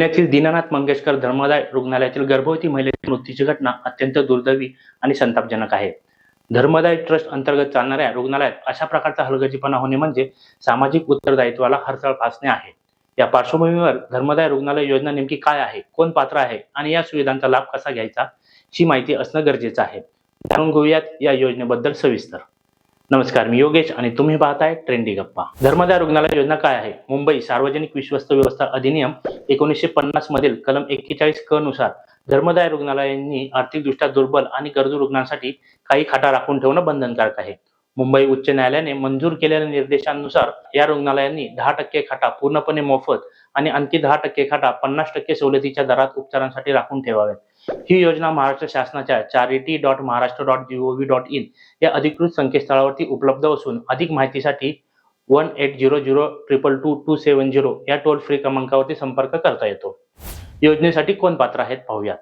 पुण्यातील दीनानाथ मंगेशकर धर्मदाय रुग्णालयातील गर्भवती महिलेच्या मृत्यूची घटना अत्यंत दुर्दैवी आणि संतापजनक आहे. धर्मदाय ट्रस्ट अंतर्गत चालणाऱ्या रुग्णालयात अशा प्रकारचा हलगर्जीपणा होणे म्हणजे सामाजिक उत्तरदायित्वाला हरताळ फासणे आहे. या पार्श्वभूमीवर धर्मदाय रुग्णालय योजना नेमकी काय आहे कोण पात्र आहे आणि या सुविधांचा लाभ कसा घ्यायचा ही माहिती असणं गरजेचं आहे. जाणून घेऊयात या योजनेबद्दल सविस्तर. नमस्कार मी योगेश आणि तुम्ही पाहताय ट्रेंडी गप्पा. धर्मदाय रुग्णालय योजना काय आहे? मुंबई सार्वजनिक विश्वस्त व्यवस्था अधिनियम एकोणीसशे पन्नास मधील कलम एक्केचाळीस क नुसार धर्मदाय रुग्णालयांनी आर्थिकदृष्ट्या दुर्बल आणि गरजू रुग्णांसाठी काही खाटा राखून ठेवणं बंधनकारक आहे. मुंबई उच्च न्यायालयाने मंजूर केलेल्या निर्देशांनुसार या रुग्णालयांनी दहा टक्के खाटा पूर्णपणे मोफत आणि आणखी दहा टक्के खाटा पन्नास टक्के सवलतीच्या दरात उपचारांसाठी राखून ठेवाव्यात. ही योजना महाराष्ट्र शासनाच्या charity dot Maharashtra dot G O V dot in या अधिकृत संकेतस्थळावरती उपलब्ध असून अधिक माहितीसाठी one eight zero zero triple two two seven zero या टोल फ्री क्रमांकावरती संपर्क करता येतो. योजनेसाठी कोण पात्र आहेत पाहूयात.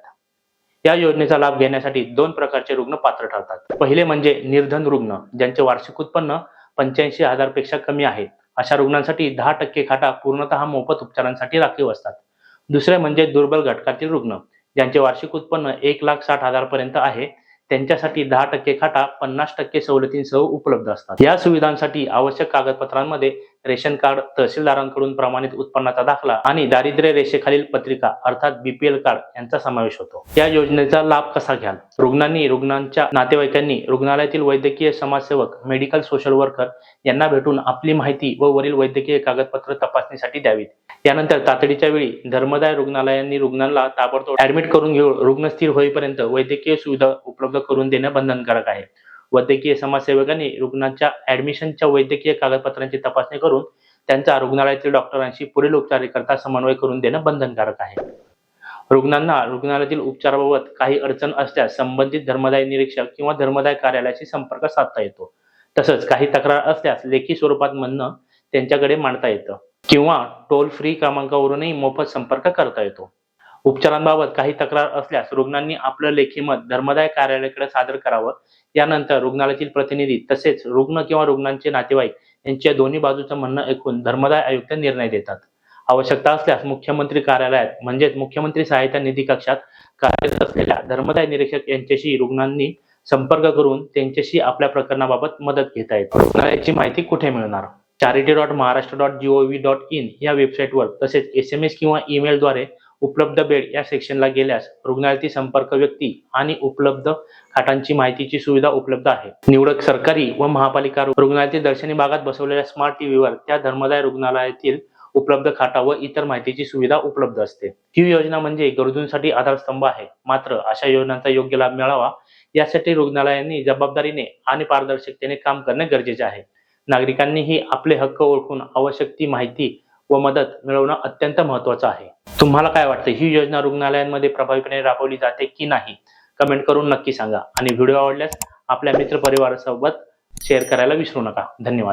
या योजनेचा लाभ घेण्यासाठी दोन प्रकारचे रुग्ण पात्र ठरतात. पहिले म्हणजे निर्धन रुग्ण ज्यांचे वार्षिक उत्पन्न पंच्याऐंशी हजारपेक्षा कमी आहे. अशा रुग्णांसाठी दहा टक्के खाटा पूर्णतः मोफत उपचारांसाठी राखीव असतात. दुसरे म्हणजे दुर्बल घटकातील रुग्ण ज्यांचे वार्षिक उत्पन्न एक लाख साठ हजार पर्यंत आहे. त्यांच्यासाठी दहा टक्के खाटा पन्नास टक्के सवलतींसह उपलब्ध असतात. या सुविधांसाठी आवश्यक कागदपत्रांमध्ये रेशन कार्ड तहसीलदारांकडून प्रमाणित उत्पन्नाचा दाखला आणि दारिद्र्य रेषेखालील पत्रिका अर्थात बीपीएल कार्ड यांचा समावेश होतो. या योजनेचा लाभ कसा घ्याल? रुग्णांनी रुग्णांच्या नातेवाईकांनी रुग्णालयातील वैद्यकीय समाजसेवक मेडिकल सोशल वर्कर यांना भेटून आपली माहिती व वरील वैद्यकीय कागदपत्र तपासणीसाठी द्यावीत. यानंतर तातडीच्या वेळी धर्मदाय रुग्णालयांनी रुग्णांना ताबडतोब ऍडमिट करून घेऊन रुग्ण स्थिर होईपर्यंत वैद्यकीय सुविधा उपलब्ध करून देणं बंधनकारक आहे. वैद्यकीय समाजसेवकांनी रुग्णांच्या ऍडमिशनच्या वैद्यकीय कागदपत्रांची तपासणी करून त्यांचा रुग्णालयातील डॉक्टरांशी पुढील उपचाराकरता समन्वय करून देणं बंधनकारक आहे. रुग्णांना रुग्णालयातील उपचाराबाबत काही अडचण असल्यास संबंधित धर्मदाय निरीक्षक किंवा धर्मदाय कार्यालयाशी संपर्क साधता येतो. तसंच काही तक्रार असल्यास लेखी स्वरूपात म्हणणं त्यांच्याकडे मांडता येतं किंवा टोल फ्री क्रमांकावरूनही मोफत संपर्क करता येतो. उपचारांबाबत काही तक्रार असल्यास रुग्णांनी आपलं लेखी मत धर्मदाय कार्यालयाकडे सादर करावं. यानंतर रुग्णालयातील प्रतिनिधी तसेच रुग्ण किंवा रुग्णांचे नातेवाईक यांच्या दोन्ही बाजूचं म्हणणं ऐकून धर्मदाय आयुक्त निर्णय देतात. आवश्यकता असल्यास मुख्यमंत्री कार्यालयात म्हणजेच मुख्यमंत्री सहायता निधी कक्षात कार्यरत असलेल्या धर्मदाय निरीक्षक यांच्याशी रुग्णांनी संपर्क करून त्यांच्याशी आपल्या प्रकरणाबाबत मदत घेता येते. रुग्णालयाची माहिती कुठे मिळणार? Charity dot Maharashtra dot G O V dot in या वेबसाईटवर तसेच एस एम एस किंवा ईमेलद्वारे उपलब्ध बेड या सेक्शनला गेल्यास रुग्णालयातील संपर्क व्यक्ती आणि उपलब्ध खाटांची माहितीची सुविधा उपलब्ध आहे. निवडक सरकारी व महापालिका रुग्णालयातील दर्शनी भागात बसवलेल्या स्मार्ट टीव्हीवर त्या धर्मदाय रुग्णालयातील उपलब्ध खाटा व इतर माहितीची सुविधा उपलब्ध असते. ही योजना म्हणजे गरजूंसाठी आधारस्तंभ आहे. मात्र अशा योजनांचा योग्य लाभ मिळावा यासाठी रुग्णालयांनी जबाबदारीने आणि पारदर्शकतेने काम करणे गरजेचे आहे. नागरिकांनीही आपले हक्क ओळखून आवश्यक ती माहिती व मदत मिळवणं अत्यंत महत्वाचं आहे. तुम्हाला काय वाटतं? ही योजना रुग्णालयांमध्ये प्रभावीपणे राबवली जाते की नाही? कमेंट करून नक्की सांगा. आणि व्हिडिओ आवडल्यास आपल्या मित्र परिवारासोबत शेअर करायला विसरू नका. धन्यवाद.